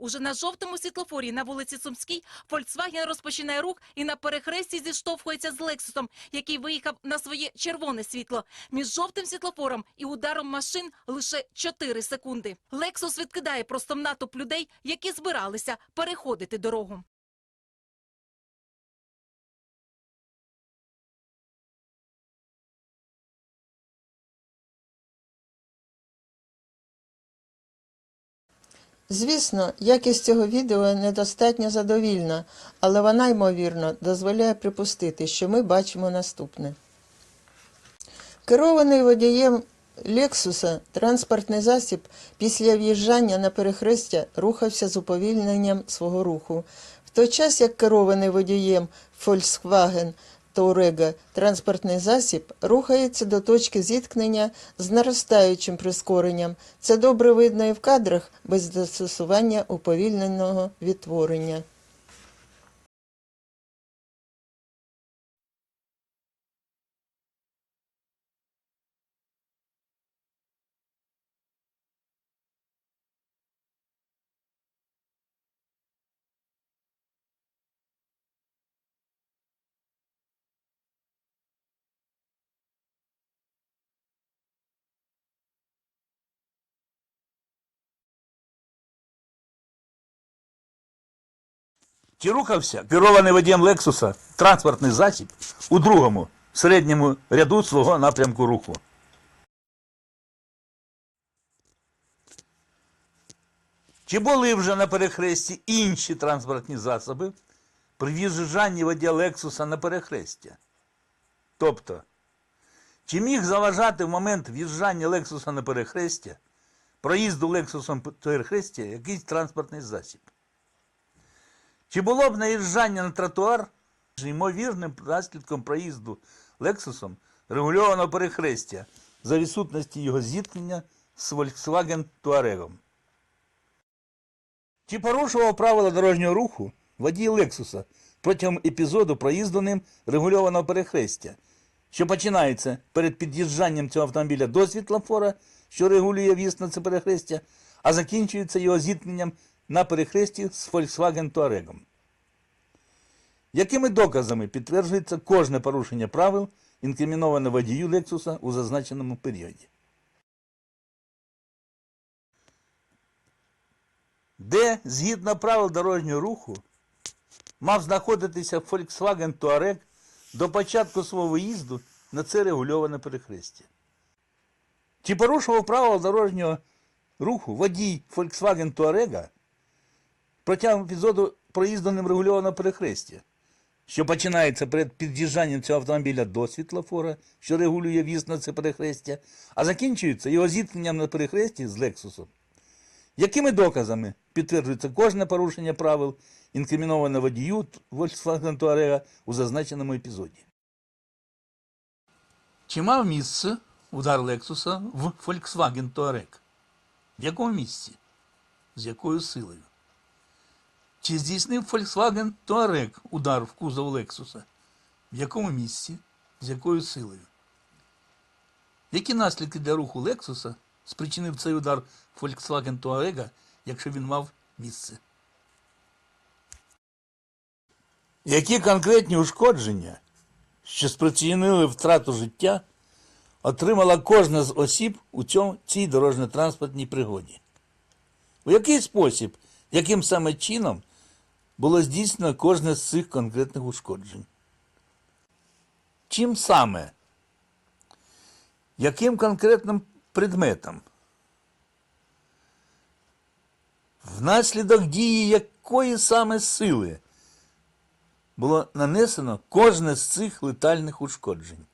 Уже на жовтому світлофорі на вулиці Сумській Volkswagen розпочинає рух і на перехресті зіштовхується з Лексусом, який виїхав на своє червоне світло. Між жовтим світлофором і ударом машин лише 4 секунди. Лексус відкидає просто натовп людей, які збиралися переходити дорогу. Звісно, якість цього відео недостатньо задовільна, але вона, ймовірно, дозволяє припустити, що ми бачимо наступне. Керований водієм Лексуса транспортний засіб після в'їжджання на перехрестя рухався з уповільненням свого руху, в той час як керований водієм Volkswagen Touareg транспортний засіб рухається до точки зіткнення з наростаючим прискоренням. Це добре видно і в кадрах без застосування уповільненого відтворення. Чи рухався керований водієм Лексуса транспортний засіб у другому середньому ряду свого напрямку руху? Чи були вже на перехресті інші транспортні засоби при в'їжджанні водія Лексуса на перехрестя? Тобто, чи міг заважати в момент в'їжджання Лексуса на перехрестя, проїзду Лексусом перехрестя якийсь транспортний засіб? Чи було б наїжджання на тротуар ймовірним наслідком проїзду Лексусом регульованого перехрестя за відсутності його зіткнення з Volkswagen Touareg? Чи порушував правила дорожнього руху водій Лексуса протягом епізоду проїзду ним регульованого перехрестя, що починається перед під'їжджанням цього автомобіля до світлофора, що регулює в'їзд на це перехрестя, а закінчується його зіткненням на перехресті з Volkswagen Touareg. Якими доказами підтверджується кожне порушення правил, інкриміноване водію Лексуса у зазначеному періоді? Де, згідно правил дорожнього руху, мав знаходитися Volkswagen Touareg до початку свого виїзду на це регульоване перехрестя? Чи порушував правила дорожнього руху водій Volkswagen Touareg протягом епізоду проїзду ним регульованого перехрестя, що починається перед під'їжджанням цього автомобіля до світлофора, що регулює в'їзд на це перехрестя, а закінчується його зіткненням на перехресті з Лексусом? Якими доказами підтверджується кожне порушення правил, інкриміноване водію Volkswagen Touareg у зазначеному епізоді? Чи мав місце удар Лексуса в Volkswagen Touareg? В якому місці? З якою силою? Чи здійснив Volkswagen Touareg удар в кузов Лексуса? В якому місці? З якою силою? Які наслідки для руху Лексуса спричинив цей удар Volkswagen Touareg, якщо він мав місце? Які конкретні ушкодження, що спричинили втрату життя, отримала кожна з осіб у цьому, цій дорожньо-транспортній пригоді? У який спосіб, яким саме чином було здійснено кожне з цих конкретних ушкоджень? Чим саме? Яким конкретним предметом? Внаслідок дії якої саме сили було нанесено кожне з цих летальних ушкоджень?